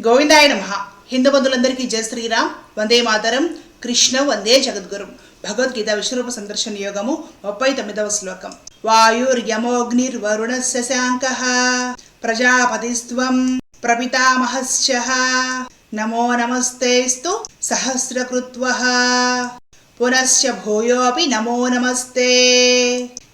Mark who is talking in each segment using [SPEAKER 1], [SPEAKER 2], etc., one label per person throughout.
[SPEAKER 1] గోవిందాయ నమ. హిందూ బంధువులందరికీ జయ శ్రీరామ్. వందే మాతరం. కృష్ణ వందే జగద్గురు. భగవద్గీత విశ్వరూప సందర్శన యోగము ముప్పై తొమ్మిదవ శ్లోకం. వాయుర్యమోగ్నిర్వరుణ శశాంక ప్రజాపతిస్వం ప్రపితామహశ్చ. నమో నమస్తేస్తు సహస్రకృత్వ. పునశ్చ భూయోపి నమో నమస్తే.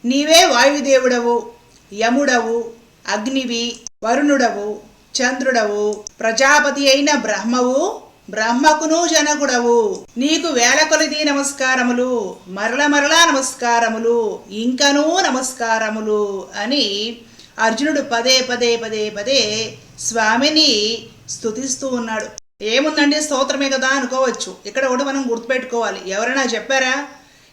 [SPEAKER 1] నీవే వాయుదేవుడవు యముడవు అగ్నివి వరుణుడవు చంద్రుడవు ప్రజాపతి అయిన బ్రహ్మవు బ్రహ్మకును జనకుడవు. నీకు వేల కొలిది నమస్కారములు మరల మరలా నమస్కారములు ఇంకనూ నమస్కారములు అని అర్జునుడు పదే పదే పదే పదే స్వామిని స్థుతిస్తూ ఉన్నాడు. ఏముందండి? స్తోత్రమే కదా అనుకోవచ్చు. ఇక్కడ కూడా మనం గుర్తుపెట్టుకోవాలి. ఎవరైనా చెప్పారా?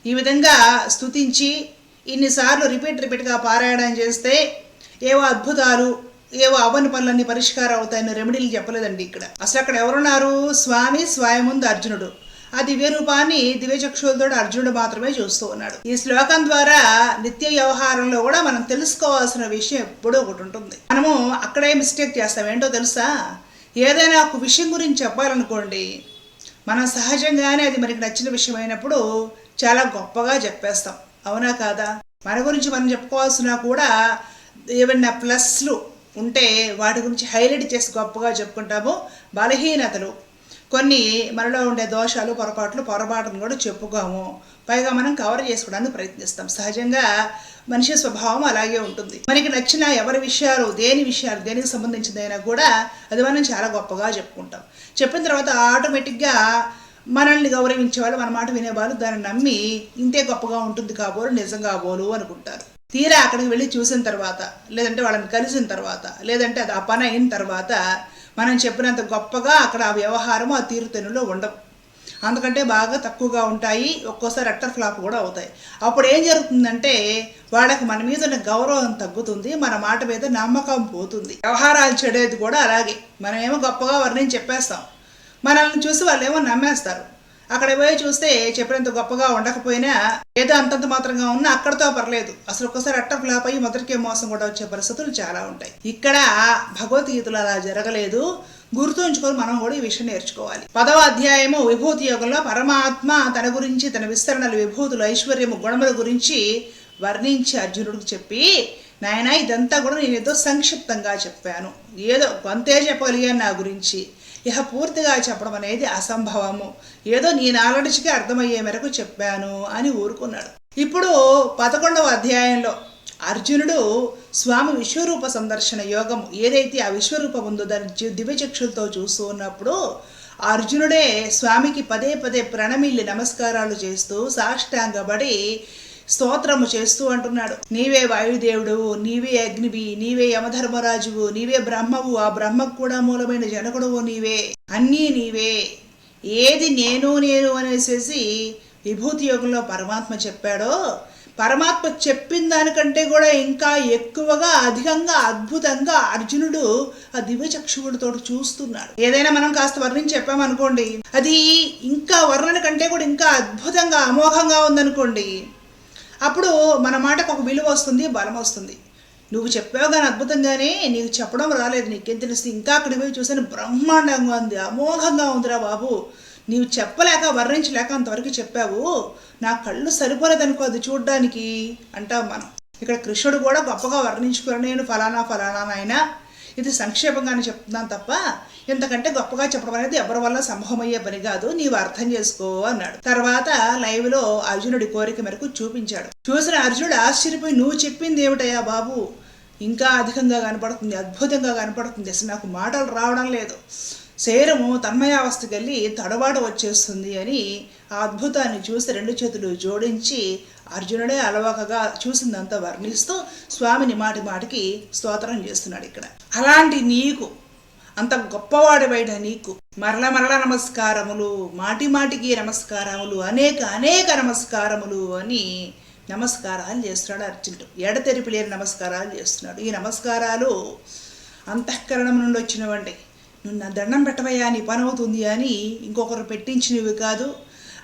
[SPEAKER 1] ఈ విధంగా స్థుతించి ఇన్నిసార్లు రిపీట్ రిపీట్గా పారాయణం చేస్తే ఏవో అద్భుతాలు ఏవో అవని పనులన్నీ పరిష్కారం అవుతాయని రెమెడీలు చెప్పలేదండి ఇక్కడ. అసలు అక్కడ ఎవరున్నారు? స్వామి స్వయముందు అర్జునుడు. ఆ దివ్య రూపాన్ని దివ్యచక్షులతో అర్జునుడు మాత్రమే చూస్తూ ఉన్నాడు. ఈ శ్లోకం ద్వారా నిత్య వ్యవహారంలో కూడా మనం తెలుసుకోవాల్సిన విషయం ఎప్పుడూ ఒకటి ఉంటుంది. మనము అక్కడే మిస్టేక్ చేస్తాం. ఏంటో తెలుసా? ఏదైనా ఒక విషయం గురించి చెప్పాలనుకోండి మనం సహజంగానే అది మనకి నచ్చిన విషయం అయినప్పుడు చాలా గొప్పగా చెప్పేస్తాం. అవునా కాదా? మన గురించి మనం చెప్పుకోవాల్సిన కూడా ఏమన్నా ప్లస్లు ఉంటే వాటి గురించి హైలైట్ చేసి గొప్పగా చెప్పుకుంటాము బలహీనతలు. కొన్ని మనలో ఉండే దోషాలు పొరపాట్లు పొరపాటును కూడా చెప్పుకోము. పైగా మనం కవర్ చేసుకోవడానికి ప్రయత్నిస్తాం. సహజంగా మనిషి స్వభావం అలాగే ఉంటుంది. మనకి నచ్చిన ఎవరి విషయాలు దేని విషయాలు దేనికి సంబంధించిందైనా కూడా అది మనం చాలా గొప్పగా చెప్పుకుంటాం. చెప్పిన తర్వాత ఆటోమేటిక్గా మనల్ని గౌరవించే వాళ్ళు మన మాట వినేవాళ్ళు దాన్ని నమ్మి ఇంతే గొప్పగా ఉంటుంది కాబోలు నిజం కాబోలు అనుకుంటారు. తీరా అక్కడికి వెళ్ళి చూసిన తర్వాత లేదంటే వాళ్ళని కలిసిన తర్వాత లేదంటే అది ఆ పని అయిన తర్వాత మనం చెప్పినంత గొప్పగా అక్కడ ఆ వ్యవహారం ఆ తీరుతెనులో ఉండవు అందుకంటే బాగా తక్కువగా ఉంటాయి ఒక్కోసారి అట్టర్ ఫ్లాప్ కూడా అవుతాయి. అప్పుడు ఏం జరుగుతుందంటే వాళ్ళకి మన మీద ఉన్న గౌరవం తగ్గుతుంది మన మాట మీద నమ్మకం పోతుంది. వ్యవహారాలు చెడేది కూడా అలాగే. మనమేమో గొప్పగా వర్ణించి చెప్పేస్తాం. మనల్ని చూసి వాళ్ళు ఏమో నమ్మేస్తారు. అక్కడ పోయి చూస్తే చెప్పినంత గొప్పగా ఉండకపోయినా ఏదో అంతంత మాత్రంగా ఉన్నా అక్కడతో పర్లేదు. అసలు ఒక్కసారి అట్ట ఫ్లాప్ అయ్యి మొదటికే మోసం కూడా వచ్చే పరిస్థితులు చాలా ఉంటాయి. ఇక్కడ భగవద్గీతలో అలా జరగలేదు. గుర్తుంచుకొని మనం కూడా ఈ విషయం నేర్చుకోవాలి. పదవ అధ్యాయము విభూతి యోగంలో పరమాత్మ తన గురించి తన విస్తరణలు విభూతులు ఐశ్వర్యము గుణముల గురించి వర్ణించి అర్జునుడికి చెప్పి నాయన ఇదంతా కూడా నేను ఏదో సంక్షిప్తంగా చెప్పాను. ఏదో కొంతే చెప్పగలిగాను నా గురించి. ఇహ పూర్తిగా చెప్పడం అనేది అసంభవము. ఏదో నీ నాలెడ్జ్కి అర్థమయ్యే మేరకు చెప్పాను అని ఊరుకున్నాడు. ఇప్పుడు పదకొండవ అధ్యాయంలో అర్జునుడు స్వామి విశ్వరూప సందర్శన యోగం ఏదైతే ఆ విశ్వరూపం ఉందో దాన్ని దివ్యచక్షులతో చూస్తూ ఉన్నప్పుడు అర్జునుడే స్వామికి పదే పదే ప్రణమిల్లి నమస్కారాలు చేస్తూ సాష్టాంగపడి స్తోత్రము చేస్తూ అంటున్నాడు. నీవే వాయుదేవుడు నీవే అగ్నివి నీవే యమధర్మరాజువు నీవే బ్రహ్మవు ఆ బ్రహ్మకు కూడా మూలమైన జనకుడువు నీవే. అన్నీ నీవే. ఏది నేను నేను అనేసేసి విభూతి యోగంలో పరమాత్మ చెప్పాడో పరమాత్మ చెప్పిన దానికంటే కూడా ఇంకా ఎక్కువగా అధికంగా అద్భుతంగా అర్జునుడు ఆ దివ్య చక్షువుడితో చూస్తున్నాడు. ఏదైనా మనం కాస్త వర్ణించి చెప్పామనుకోండి అది ఇంకా వర్ణన కంటే కూడా ఇంకా అద్భుతంగా అమోఘంగా ఉందనుకోండి అప్పుడు మన మాటకు ఒక విలువ వస్తుంది బలం వస్తుంది. నువ్వు చెప్పావు కానీ అద్భుతంగానే నీకు చెప్పడం రాలేదు నీకేం తెలుస్తుంది? ఇంకా అక్కడ పోయి చూసాను బ్రహ్మాండంగా ఉంది అమోఘంగా ఉందిరా బాబు. నీవు చెప్పలేక వర్ణించలేక అంతవరకు చెప్పావు. నా కళ్ళు సరిపోలేదనుకో అది చూడ్డానికి అంటాం మనం. ఇక్కడ కృష్ణుడు కూడా గొప్పగా వర్ణించుకుని నేను ఫలానా ఫలానా నాయన. ఇది సంక్షేపంగానే చెప్తున్నాను తప్ప ఇంతకంటే గొప్పగా చెప్పడం అనేది ఎవరి వల్ల సంభవమయ్యే పని కాదు నీవు అర్థం చేసుకో అన్నాడు. తర్వాత లైవ్లో అర్జునుడి కోరిక మేరకు చూపించాడు. చూసిన అర్జునుడు ఆశ్చర్యపోయి నువ్వు చెప్పింది ఏమిటయ్యా బాబు? ఇంకా అధికంగా కనపడుతుంది అద్భుతంగా కనపడుతుంది అసలు నాకు మాటలు రావడం లేదు. శరీరము తన్మయావస్థకి వెళ్ళి తడబాటు వచ్చేస్తుంది అని ఆ అద్భుతాన్ని చూసి రెండు చేతులు జోడించి అర్జునుడే అలవకగా చూసిందంతా వర్ణిస్తూ స్వామిని మాటి మాటికి స్తోత్రం చేస్తున్నాడు ఇక్కడ. అలాంటి నీకు అంత గొప్పవాడివైన నీకు మరల మరల నమస్కారములు మాటి మాటికి నమస్కారములు అనేక అనేక నమస్కారములు అని నమస్కారాలు చేస్తున్నాడు అర్జునుడు. ఎడతెరిపి లేని నమస్కారాలు చేస్తున్నాడు. ఈ నమస్కారాలు అంతఃకరణం నుండి వచ్చినవండి. నువ్వు నా దండం పెట్టవయ్యా నీ పని అవుతుంది అని ఇంకొకరు పెట్టించినవి కాదు.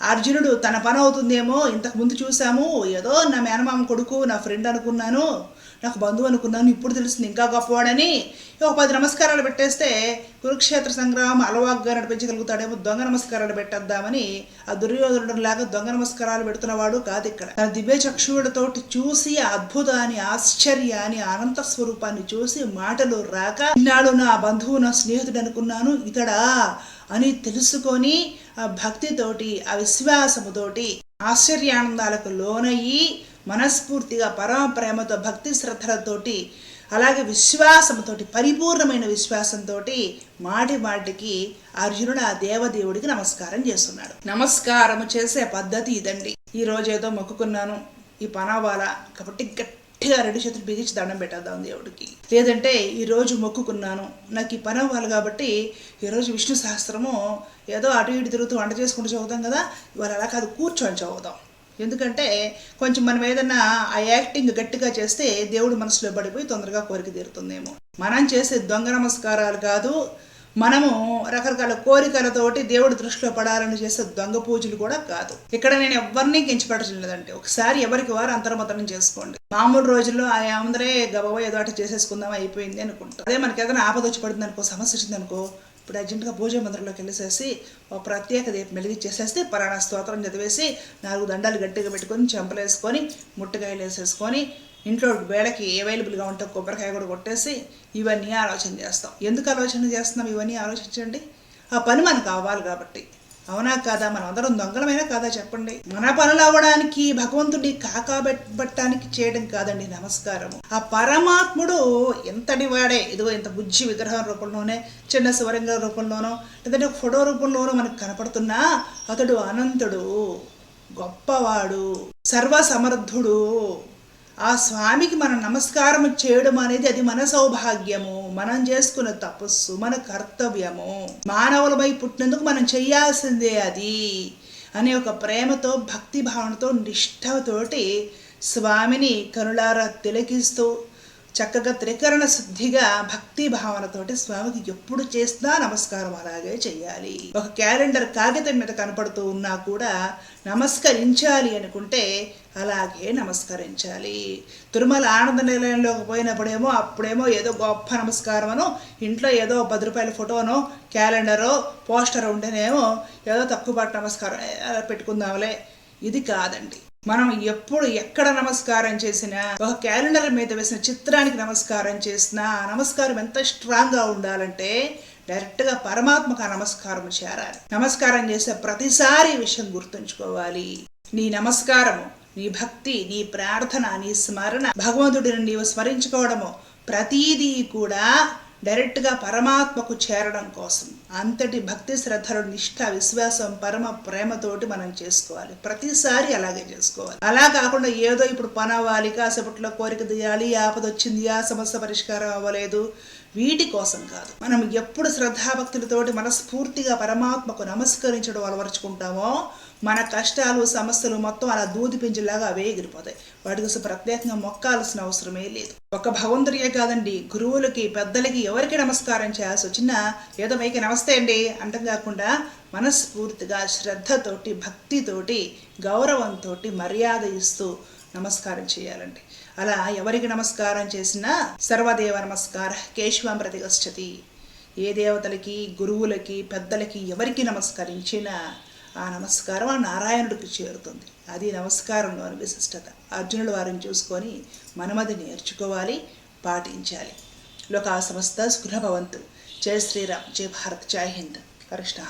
[SPEAKER 1] అర్జునుడు తన పని అవుతుందేమో ఇంతకు ముందు చూసాము ఏదో నా మేనమామ కొడుకు నా ఫ్రెండ్ అనుకున్నాను నాకు బంధువు అనుకున్నాను ఇప్పుడు తెలుస్తుంది ఇంకా గొప్పవాడని. ఒక పది నమస్కారాలు పెట్టేస్తే కురుక్షేత్ర సంగ్రామం అలవాగ్గా నడిపించగలుగుతాడేమో దొంగ నమస్కారాలు పెట్టేద్దామని. ఆ దుర్యోధనుడు లాగా దొంగ నమస్కారాలు పెడుతున్నవాడు కాదు ఇక్కడ. తన దివ్య చక్షువులతోటి చూసి అద్భుతాన్ని ఆశ్చర్యాన్ని అనంత స్వరూపాన్ని చూసి మాటలు రాక ఇన్నాడు నా బంధువు నా స్నేహితుడు అనుకున్నాను ఇతడా? అని తెలుసుకొని ఆ భక్తితోటి ఆ విశ్వాసముతోటి ఆశ్చర్యానందాలకు లోనయ్యి మనస్ఫూర్తిగా పరమ ప్రేమతో భక్తి శ్రద్ధలతోటి అలాగే విశ్వాసంతోటి పరిపూర్ణమైన విశ్వాసంతో మాటి మాటికి అర్జునుడు ఆ దేవదేవుడికి నమస్కారం చేస్తున్నాడు. నమస్కారం చేసే పద్ధతి ఇదండి. ఈ ఏదో మొక్కుకున్నాను. ఈ పనవాల కాబట్టి గట్టిగా రెండు చేతులు బిగించి దండం పెట్టేద్దాం దేవుడికి లేదంటే ఈరోజు మొక్కుకున్నాను. నాకు ఈ పని అవ్వాలి కాబట్టి ఈరోజు విష్ణు సహస్రము ఏదో అటు ఇటు తిరుగుతూ వంట చేసుకుంటూ చదువుతాం కదా ఇవాళ అలా కాదు కూర్చొని చదువుదాం. ఎందుకంటే కొంచెం మనం ఏదన్నా ఆ యాక్టింగ్ గట్టిగా చేస్తే దేవుడు మనసులో పడిపోయి తొందరగా కోరిక తీరుతుందేమో. మనం చేసే దొంగ నమస్కారాలు కాదు మనము రకరకాల కోరికలతోటి దేవుడి దృష్టిలో పడాలని చేసే దొంగ పూజలు కూడా కాదు. ఇక్కడ నేను ఎవరిని కించపడలేదంటే ఒకసారి ఎవరికి వారు అంతర్మతనం చేసుకోండి. మామూలు రోజుల్లో ఆ అందరే గబవ ఏదో అటు చేసేసుకుందాం అయిపోయింది అనుకుంటారు అదే మనకి ఏదైనా ఆపద వచ్చి పడింది అనుకో సమస్య వచ్చింది అనుకో ఇప్పుడు అర్జెంటుగా పూజ మందిరంలోకి వెళ్ళేసేసి ఒక ప్రత్యేక దీపం వెలిగించేసేస్తే పరాణ స్తోత్రం చదివేసి నాలుగు దండాలు గట్టిగా పెట్టుకొని చెంపలేసుకొని ముట్టకాయలు వేసేసుకొని ఇంట్లో వేళకి అవైలబుల్గా ఉంటే కొబ్బరికాయ కూడా కొట్టేసి ఇవన్నీ ఆలోచన చేస్తాం. ఎందుకు ఆలోచన చేస్తున్నాం? ఇవన్నీ ఆలోచించండి. ఆ పని మనకు అవ్వాలి కాబట్టి. అవునా కాదా? మనం అందరం దొంగలమైనా కాదా చెప్పండి? మన పనులు అవ్వడానికి భగవంతుడి కాకాబెట్టడానికి చేయడం కాదండి నమస్కారము. ఆ పరమాత్ముడు ఎంతటి వాడే? ఇదిగో ఇంత బుజ్జి విగ్రహం రూపంలోనే చిన్న శివరంగ రూపంలోనో లేదంటే ఫోటో రూపంలోనో మనకు కనపడుతున్నా అతడు అనంతుడు గొప్పవాడు సర్వసమర్థుడు. ఆ స్వామికి మనం నమస్కారం చేయడం అనేది అది మన సౌభాగ్యము. మనం చేసుకున్న తపస్సు మన కర్తవ్యము. మానవులమై పుట్టినందుకు మనం చేయాల్సిందే అది అనే ఒక ప్రేమతో భక్తి భావనతో నిష్ఠతోటి స్వామిని కనులారా తిలకిస్తూ చక్కగా త్రికరణ శుద్ధిగా భక్తి భావనతోటి స్వామికి ఎప్పుడు చేసినా నమస్కారం అలాగే చేయాలి ఒక క్యాలెండర్ కాగితం మీద కనపడుతూ ఉన్నా కూడా నమస్కరించాలి అనుకుంటే అలాగే నమస్కరించాలి. తిరుమల ఆనంద నిలయంలోకి పోయినప్పుడేమో అప్పుడేమో ఏదో గొప్ప నమస్కారమనో ఇంట్లో ఏదో పది రూపాయల ఫోటోనో క్యాలెండరో పోస్టర్ ఉంటేనేమో ఏదో తక్కువ పాటు నమస్కారం పెట్టుకుందాంలే. ఇది కాదండి. మనం ఎప్పుడు ఎక్కడ నమస్కారం చేసినా ఒక క్యాలెండర్ మీద వేసిన చిత్రానికి నమస్కారం చేసినా ఆ నమస్కారం ఎంత స్ట్రాంగ్గా ఉండాలంటే డైరెక్ట్గా పరమాత్మకు ఆ నమస్కారం చేరాలి. నమస్కారం చేసే ప్రతిసారి విషయం గుర్తుంచుకోవాలి. నీ నమస్కారము నీ భక్తి నీ ప్రార్థన నీ స్మరణ భగవంతుడిని నీవు స్మరించుకోవడము ప్రతీదీ కూడా డైరెక్ట్గా పరమాత్మకు చేరడం కోసం. అంతటి భక్తి శ్రద్ధలు నిష్ఠ విశ్వాసం పరమ ప్రేమతోటి మనం చేసుకోవాలి. ప్రతిసారి అలాగే చేసుకోవాలి. అలా కాకుండా ఏదో ఇప్పుడు పని అవ్వాలి కాసేపట్లో కోరిక తీయాలి ఆపద వచ్చింది ఆ సమస్య పరిష్కారం అవ్వలేదు వీటి కోసం కాదు. మనం ఎప్పుడు శ్రద్ధాభక్తులతోటి మనస్ఫూర్తిగా పరమాత్మకు నమస్కరించడం అలవరుచుకుంటామో మన కష్టాలు సమస్యలు మొత్తం అలా దూది పింజలాగా అవే ఎగిరిపోతాయి. వాటి కోసం ప్రత్యేకంగా మొక్కాల్సిన అవసరమే లేదు. ఒక భగవంతుడియే కాదండి గురువులకి పెద్దలకి ఎవరికి నమస్కారం చేయాల్సి వచ్చినా ఏదో మైకి నమస్తే అండి అంటం కాకుండా మనస్ఫూర్తిగా శ్రద్ధతోటి భక్తితోటి గౌరవంతో మర్యాద ఇస్తూ నమస్కారం చేయాలండి అలా ఎవరికి నమస్కారం చేసినా సర్వదేవ నమస్కార కేశవం ప్రతిగచ్చతి ఏ దేవతలకి గురువులకి పెద్దలకి ఎవరికి నమస్కరించినా ఆ నమస్కారం ఆ నారాయణుడికి చేరుతుంది. అది నమస్కారంలోని విశిష్టత. అర్జునుడు వారిని చూసుకొని మనమది నేర్చుకోవాలి పాటించాలి. లోకా సమస్త సుఖభవంతు. జయ శ్రీరామ్. జయ భారత్. జై హింద్. కృష్ణ